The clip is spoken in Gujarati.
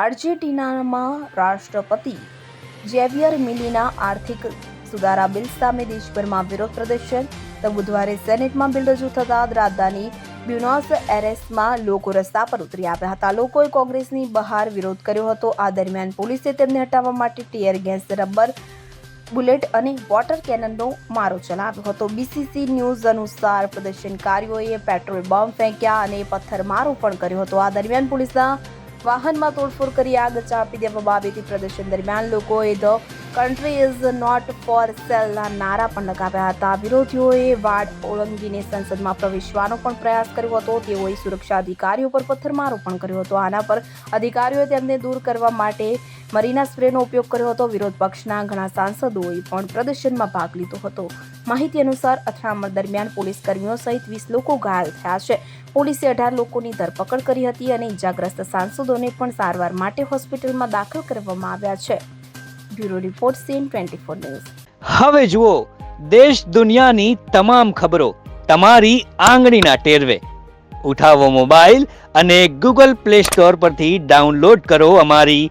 આર્જેન્ટિનામાં રાષ્ટ્રપતિ જેવિયર મિલીના આર્થિક સુધારા બિલ સામે દેશભરમાં વિરોધ પ્રદર્શન. તો બુધવારે સેનેટમાં બિલ રજૂ થતાં રાજધાની બ્યુનોસ એરેસમાં લોકો રસ્તા પર ઉતરી આવ્યા હતા. લોકોએ કોંગ્રેસની બહાર વિરોધ કર્યો હતો. આ દરમિયાન પોલીસે તેમને હટાવવા માટે ટીયર ગેસ, રબર, બુલેટ અને વોટર કેનનનો મારો ચલાવ્યો હતો. બીસીસી ન્યૂઝ અનુસાર પ્રદર્શનકારીઓએ પેટ્રોલ બોમ્બ ફેંક્યા અને પથ્થરમારો પણ કર્યો હતો. આ દરમિયાન પોલીસના વાહનમાં તોડફોડ કરી આગ ચાપી દેવામાં આવી પ્રદર્શન દરમિયાન લોકોએ the country is not for સેલના નારા પણ લગાવ્યા હતા. વિરોધીઓએ વાડ ઓળંગીને સંસદમાં પ્રવેશવાનો પણ પ્રયાસ કર્યો હતો. તેઓએ સુરક્ષા અધિકારીઓ પર પથ્થરમારો પણ કર્યો હતો. આના પર અધિકારીઓએ તેમને દૂર કરવા માટે મરીના સ્પ્રેનો ઉપયોગ કર્યો હતો. વિરોધ પક્ષના ઘણા સાંસદોએ પણ પ્રદર્શનમાં ભાગ લીધો હતો. માહિતી અનુસાર અથડામણ દરમિયાન પોલીસ કર્મીઓ સહિત વીસ લોકો ઘાયલ થયા છે. પોલીસે અઢાર લોકોની ધરપકડ કરી હતી અને ઇજાગ્રસ્ત સાંસદોને પણ સારવાર માટે હોસ્પિટલમાં દાખલ કરવામાં આવ્યા છે. Bureau report CN twenty four news. હવે જુઓ, દેશ દુનિયાની તમામ ખબરો તમારી આંગળીના ટેરવે. ઉઠાવો મોબાઈલ અને ગૂગલ પ્લે સ્ટોર પરથી ડાઉનલોડ કરો અમારી